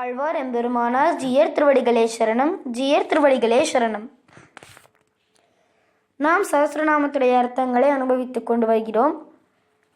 ஆழ்வார் எம்பெருமானார் ஜியர் திருவடிகளே சரணம் ஜியர் திருவடிகளே சரணம். நாம் சஹஸ்ரநாமத்துடைய அர்த்தங்களை அனுபவித்துக் கொண்டு வருகிறோம்.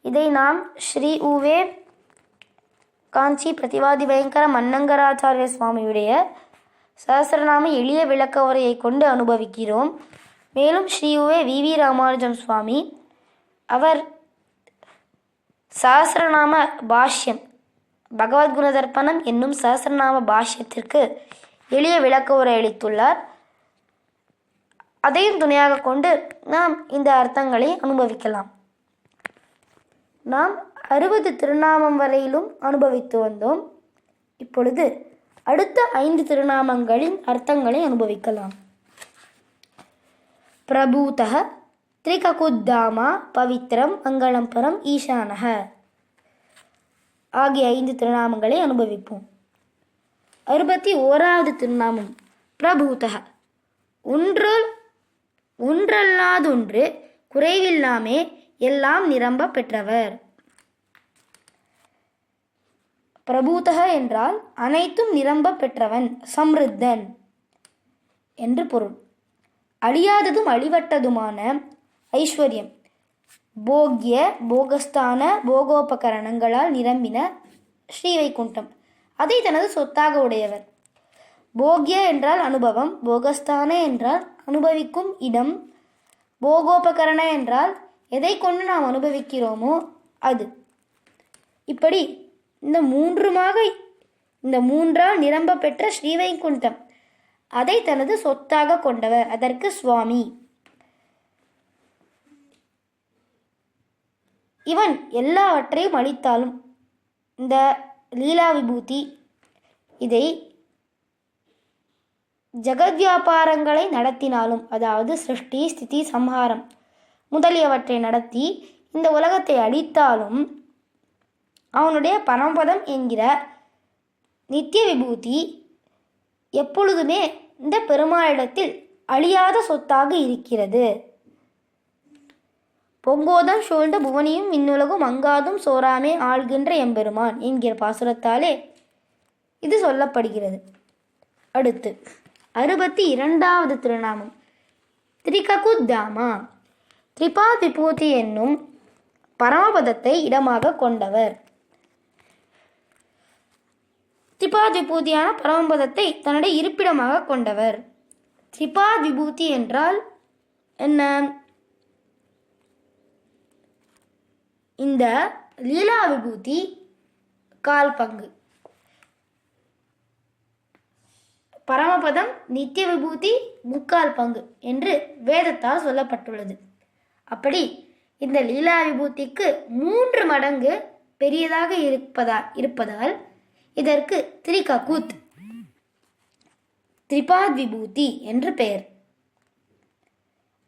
இதை நாம் ஸ்ரீ உவே காஞ்சி பிரதிவாதி பயங்கர மன்னங்கராச்சாரிய சுவாமியுடைய சஹஸ்ரநாம எளிய விளக்க உரையை கொண்டு அனுபவிக்கிறோம். மேலும் ஸ்ரீ உவே வி வி ராமானுஜம் சுவாமி அவர் சஹஸ்ரநாம பாஷ்யம் பகவத்குண தர்ப்பணம் என்னும் சஹசிரநாம பாஷ்யத்திற்கு எளிய விளக்க உரை அளித்துள்ளார். அதையும் துணையாக கொண்டு நாம் இந்த அர்த்தங்களை அனுபவிக்கலாம். நாம் அறுபது திருநாமம் வரையிலும் அனுபவித்து வந்தோம். இப்பொழுது அடுத்த ஐந்து திருநாமங்களின் அர்த்தங்களை அனுபவிக்கலாம். பிரபூதக திரிககுத்தாமா பவித்ரம் மங்களம் பரம் ஆகிய ஐந்து திருநாமங்களை அனுபவிப்போம். அறுபத்தி ஓராவது திருநாமம் பிரபூதக ஒன்று ஒன்றல்லாதொன்று குறைவில்லாமே எல்லாம் நிரம்ப பெற்றவர். பிரபூதக என்றால் அனைத்தும் நிரம்ப பெற்றவன் சம்ருத்தன் என்று பொருள். அழியாததும் அழிவற்றதுமான ஐஸ்வர்யம். போகிய போகஸ்தான போகோபகரணங்களால் நிரம்பின ஸ்ரீவைகுண்டம். அதை தனது சொத்தாக உடையவர். போகிய என்றால் அனுபவம் போகஸ்தான என்றால் அனுபவிக்கும் இடம் போகோபகரண என்றால் எதை கொண்டு நாம் அனுபவிக்கிறோமோ அது. இப்படி இந்த மூன்றுமாக இந்த மூன்றால் நிரம்ப பெற்ற ஸ்ரீவைகுண்டம் அதை தனது சொத்தாக கொண்டவர் அதற்கு சுவாமி. இவன் எல்லாவற்றையும் அளித்தாலும் இந்த லீலா விபூதி இதை ஜெகத் வியாபாரங்களை நடத்தினாலும் அதாவது சிருஷ்டி ஸ்திதி சம்ஹாரம் முதலியவற்றை நடத்தி இந்த உலகத்தை அழித்தாலும் அவனுடைய பரமபதம் என்கிற நித்திய விபூதி எப்பொழுதுமே இந்த பெருமாளிடத்தில் அழியாத சொத்தாக இருக்கிறது. பொங்கோதம் சூழ்ந்த புவனியும் விண்ணுலகும் அங்காதும் சோராமே ஆள்கின்ற எம்பெருமான் என்கிற பாசுரத்தாலே இது சொல்லப்படுகிறது. அடுத்து அறுபத்தி இரண்டாவது திருநாமம். திரிககுத்தாமா திரிபா திபூதி என்னும் பரமபதத்தை இடமாக கொண்டவர். திரிபா திபூதியான பரமபதத்தை தன்னுடைய இருப்பிடமாக கொண்டவர். திரிபா விபூதி என்றால் என்ன? இந்த லீலா விபூதி கால் பங்கு. பரமபதம் நித்திய விபூதி முக்கால் பங்கு என்று வேதத்தால் சொல்லப்பட்டுள்ளது. அப்படி இந்த லீலா விபூதிக்கு மூன்று மடங்கு பெரியதாக இருப்பதா இருப்பதால் இதற்கு திரிககுத் திரிபாத் விபூதி என்று பெயர்.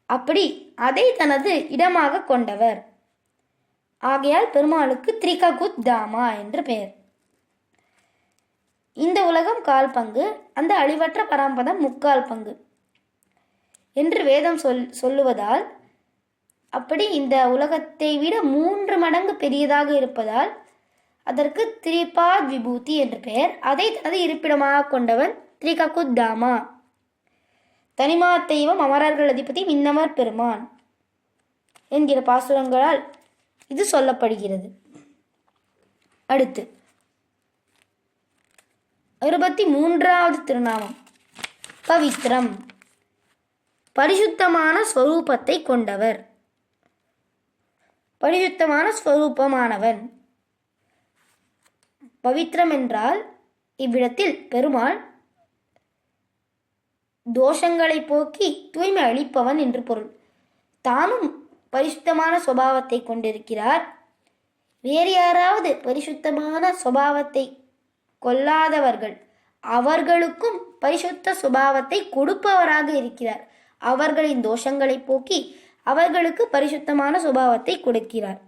அப்படி அதை தனது இடமாக கொண்டவர். ஆகையால் பெருமாளுக்கு திரிககுத் தாமா என்று பெயர். இந்த உலகம் கால் பங்கு அந்த அழிவற்ற பரம்பதம் முக்கால் பங்கு. என்று வேதம் சொல் சொல்லுவதால் அப்படி இந்த உலகத்தை விட மூன்று மடங்கு பெரியதாக இருப்பதால் அதற்கு திரிபாத் விபூதி என்று பெயர். அதை தனது இருப்பிடமாக கொண்டவன் திரிககுத்தாமா தனிமா தெய்வம் அமரர்கள் அதிபதி விண்ணவர் பெருமான். என்கிற பாசுரங்களால் இது சொல்லப்படுகிறது. அடுத்து இருபத்தி மூன்றாவது திருநாமம் பவித்ரம். பரிசுத்தமான ஸ்வரூபத்தை கொண்டவர். பரிசுத்தமான ஸ்வரூபமானவன். பவித்ரம் என்றால் இவ்விடத்தில் பெருமாள். தோஷங்களை போக்கி தூய்மை அளிப்பவன் என்று பொருள். தானும் பரிசுத்தமான சுபாவத்தை கொண்டிருக்கிறார். வேறு யாராவது பரிசுத்தமான சுபாவத்தை கொல்லாதவர்கள் அவர்களுக்கும் பரிசுத்த சுபாவத்தை கொடுப்பவராக இருக்கிறார். அவர்களின் தோஷங்களை போக்கி அவர்களுக்கு பரிசுத்தமான சுபாவத்தை கொடுக்கிறார்.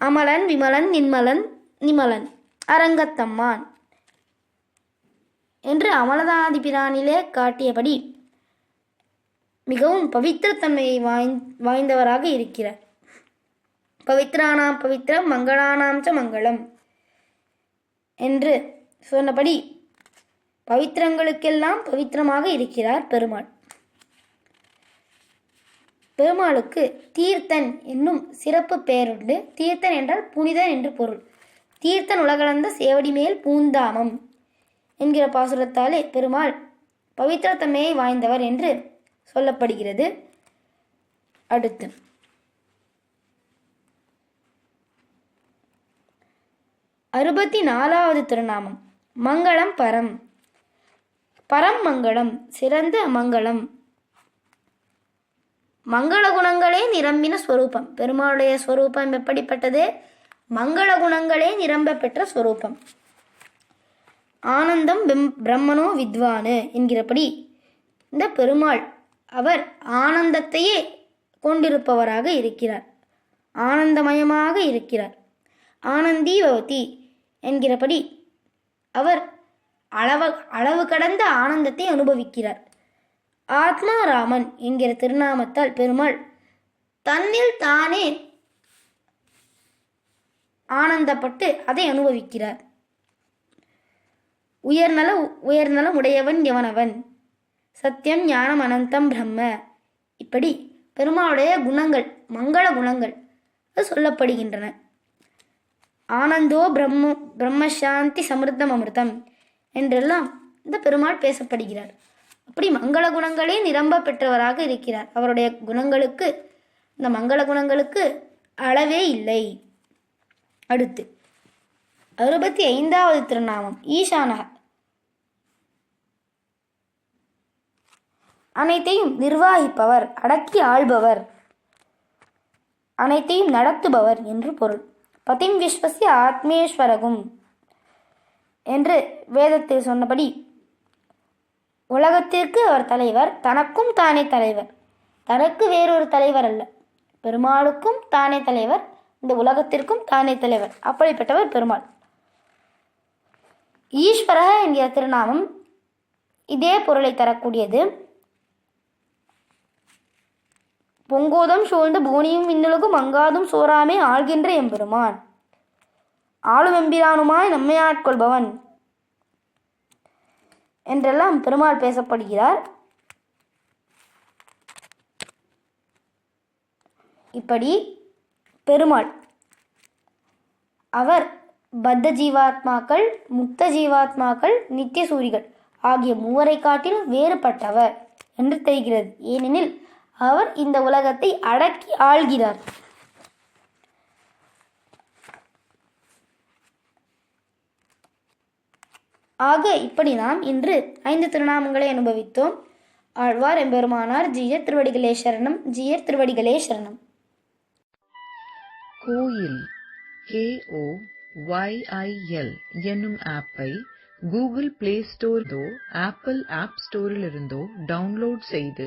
அமலன் விமலன் நின்மலன் நிமலன் அரங்கத்தம்மான் என்று அமலதாதிபிரானிலே காட்டியபடி மிகவும் பவித்திரத்தன்மையை வாய்ந் வாய்ந்தவராக இருக்கிறார். பவித்ரானாம் பவித்ரம் மங்களானாம் ச மங்களம் என்று சொன்னபடி பவித்திரங்களுக்கெல்லாம் பவித்திரமாக இருக்கிறார் பெருமாள். பெருமாளுக்கு தீர்த்தன் என்னும் சிறப்பு பெயருண்டு தீர்த்தன் என்றால் புனிதன் என்று பொருள். தீர்த்தன் உலகளந்த சேவடி மேல் பூந்தாமம் என்கிற பாசுரத்தாலே பெருமாள் பவித்திரத்தன்மையை வாய்ந்தவர் என்று சொல்லப்படுகிறது. அடுத்து. அறுபத்தி நாலாவது திருநாமம். மங்களம் பரம். பரம் மங்களம் சிறந்த மங்களம். மங்கள குணங்களே நிரம்பின ஸ்வரூபம் பெருமாளுடைய ஸ்வரூபம் எப்படிப்பட்டது? மங்கள குணங்களே நிரம்ப பெற்ற ஸ்வரூபம் ஆனந்தம் பிரம்மனோ வித்வானு என்கிறபடி இந்த பெருமாள் அவர் ஆனந்தத்தையே கொண்டிருப்பவராக இருக்கிறார். ஆனந்தமயமாக இருக்கிறார். ஆனந்தீபவதி என்கிறபடி அவர் அளவ அளவு கடந்த ஆனந்தத்தை அனுபவிக்கிறார். ஆத்மா ராமன் என்கிற திருநாமத்தால் பெருமாள் தன்னில் தானே ஆனந்தப்பட்டு அதை அனுபவிக்கிறார். உயர்நல உயர்நலம் உடையவன் எவனவன்? சத்தியம் ஞானம் அனந்தம் பிரம்ம. இப்படி பெருமாளுடைய குணங்கள் மங்கள குணங்கள் சொல்லப்படுகின்றன. ஆனந்தோ பிரம்ம பிரம்மசாந்தி சமிருத்தம் அமிர்தம் என்றெல்லாம் இந்த பெருமாள் பேசப்படுகிறார். அப்படி மங்கள குணங்களே நிரம்ப பெற்றவராக இருக்கிறார். அவருடைய குணங்களுக்கு இந்த மங்கள குணங்களுக்கு அளவே இல்லை. அடுத்து அறுபத்தி ஐந்தாவது திருநாமம் ஈசானக. அனைத்தையும் நிர்வாகிப்பவர் அடக்கி ஆள்பவர். அனைத்தையும் நடத்துபவர் என்று பொருள். பதிம் விஸ்வசிய ஆத்மேஸ்வரகும் என்று வேதத்தில் சொன்னபடி உலகத்திற்கு அவர் தலைவர் தனக்கும் தானே தலைவர். தனக்கு வேறொரு தலைவர் அல்ல. பெருமாளுக்கும் தானே தலைவர் இந்த உலகத்திற்கும் தானே தலைவர். அப்படிப்பட்டவர் பெருமாள். ஈஸ்வரக என்கிற திருநாமம் இதே பொருளை தரக்கூடியது. பொங்கோதம் சூழ்ந்து பூனியும் மின்னலுக்கும் மங்காதும் சோராமே ஆள்கின்ற எம்பெருமான். ஆளும் எம்பிரானுமாய் நம்மை ஆட்கொள்பவன் என்றெல்லாம் பெருமாள் பேசப்படுகிறார். இப்படி பெருமாள் அவர் பத்த ஜீவாத்மாக்கள் முக்த ஜீவாத்மாக்கள் நித்திய சூரிகள் ஆகிய மூவரை காட்டிலும் வேறுபட்டவர் என்று தெரிகிறது. ஏனெனில் அவர் இந்த உலகத்தை அடக்கி ஆள்கிறார். ஆக இப்படி நாம் இன்று ஐந்து திருநாமங்களை அனுபவித்தோம். ஆழ்வார் எம்பெருமானார் ஜீயர் திருவடிகளே சரணம் ஜீயர் திருவடிகளே சரணம் கோயில் கேஓ ஒய்ஐஎல் என்னும் ஆப்பை கூகுள் பிளே ஸ்டோர்தோ ஆப்பிள் ஆப் ஸ்டோரிலிருந்தோ டவுன்லோட் செய்து